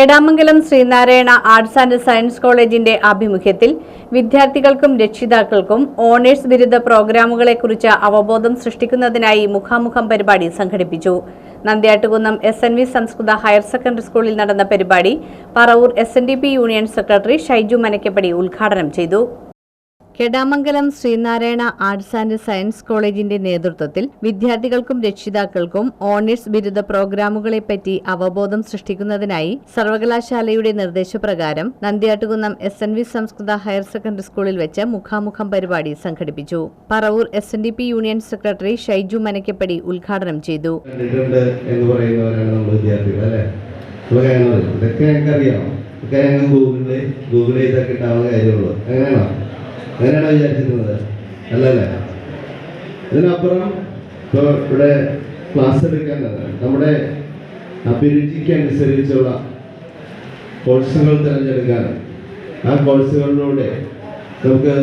Kedamangalam Sreenarayana arts and science കോളേജിന്റെ ആഭിമുഖ്യത്തിൽ വിദ്യാർത്ഥികൾക്കും രക്ഷിതാക്കൾക്കും ഓണേഴ്സ് ബിരുദ പ്രോഗ്രാമുകളെക്കുറിച്ച് അവബോധം സൃഷ്ടിക്കുന്നതിനായി മുഖാമുഖം പരിപാടി സംഘടിപ്പിച്ചു. നന്ദ്യാട്ടുകുന്നം എസ് എൻ വി സംസ്കൃത ഹയർ സെക്കൻഡറി സ്കൂളിൽ നടന്ന പരിപാടി Paravur S union secretary Shaiju Manakkappadi ഉദ്ഘാടനം ചെയ്തു. Kedamangalam Sreenarayana arts and science കോളേജിന്റെ നേതൃത്വത്തിൽ വിദ്യാർത്ഥികൾക്കും രക്ഷിതാക്കൾക്കും ഓണേഴ്സ് ബിരുദ പ്രോഗ്രാമുകളെപ്പറ്റി അവബോധം സൃഷ്ടിക്കുന്നതിനായി സർവകലാശാലയുടെ നിർദ്ദേശപ്രകാരം നന്ദിയാട്ടുകുന്നം എസ് എൻ വി സംസ്കൃത ഹയർ സെക്കൻഡറി സ്കൂളിൽ വെച്ച് മുഖാമുഖം പരിപാടി സംഘടിപ്പിച്ചു. Paravur S N D P union secretary Shaiju Manakkappadi ഉദ്ഘാടനം ചെയ്തു. ഇതൊക്കെ ഞങ്ങൾക്ക് അറിയാം ഇതൊക്കെ ഞങ്ങൾ ഗൂഗിളിൽ ഗൂഗിൾ ഇതൊക്കെ ഉണ്ടാവുന്ന കാര്യമുള്ളൂ. അങ്ങനെയാണോ? അങ്ങനെയാണോ വിചാരിച്ചിരുന്നത്. അല്ലല്ലേ? അതിനപ്പുറം ഇപ്പോൾ ഇവിടെ ക്ലാസ് എടുക്കേണ്ടത് നമ്മുടെ അഭിരുചിക്ക് അനുസരിച്ചുള്ള കോഴ്സുകൾ തിരഞ്ഞെടുക്കാൻ. ആ കോഴ്സുകളിലൂടെ നമുക്ക്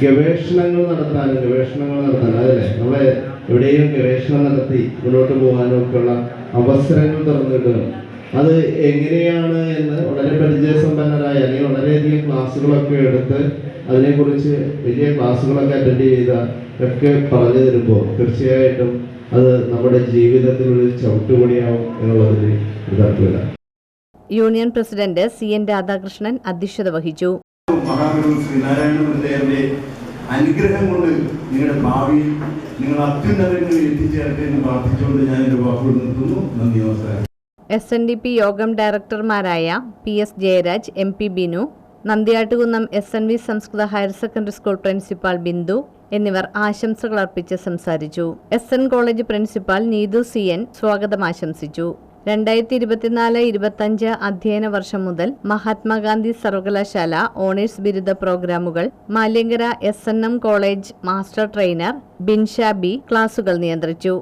ഗവേഷണങ്ങൾ നടത്താനും ഗവേഷണങ്ങൾ നടത്താനും അതല്ലേ നമ്മളെ എവിടെയും ഗവേഷണം നടത്തി മുന്നോട്ട് പോകാനും ഒക്കെയുള്ള അവസരങ്ങൾ തുറന്നു കിട്ടണം അത് എങ്ങനെയാണ് എന്ന് വളരെ പരിചയസമ്പന്നരായ അല്ലെങ്കിൽ വളരെയധികം ക്ലാസ്സുകളൊക്കെ എടുത്ത് അതിനെക്കുറിച്ച് വലിയ ക്ലാസ്സുകളൊക്കെ അറ്റൻഡ് ചെയ്ത ഒക്കെ പറഞ്ഞു തരുമ്പോൾ തീർച്ചയായിട്ടും അത് നമ്മുടെ ജീവിതത്തിൽ ഒരു ചവിട്ടുപണിയാവും എന്നുള്ളതിന് തർക്കമില്ല union president C N Radhakrishnan അധ്യക്ഷത വഹിച്ചു. മഹാഗുരു ശ്രീനാരായണ ഗുരുദേവന്റെ അനുഗ്രഹം കൊണ്ട് നിങ്ങളുടെ ഭാവി നിങ്ങൾ അത്യുന്നതങ്ങളിൽ എത്തിച്ചേരട്ടെ എന്ന് പ്രാർത്ഥിച്ചുകൊണ്ട് ഞാൻ എന്റെ വാക്കുകൾ നിർത്തുന്നു. നന്ദി നമസ്കാരം. എസ് എൻ ഡി പി യോഗം ഡയറക്ടർമാരായ P S Jayaraj M P Binu Nandiyattukunnam S N V സംസ്കൃത higher secondary school principal Bindu എന്നിവർ ആശംസകൾ അർപ്പിച്ച് സംസാരിച്ചു. S N college principal Neethu C N സ്വാഗതം ആശംസിച്ചു. രണ്ടായിരത്തി ഇരുപത്തിനാല് ഇരുപത്തഞ്ച് അധ്യയന വർഷം മുതൽ മഹാത്മാഗാന്ധി സർവകലാശാല ഓണേഴ്സ് ബിരുദ പ്രോഗ്രാമുകൾ Maliyankara S N M college master trainer Binsha B ക്ലാസുകൾ നിയന്ത്രിച്ചു.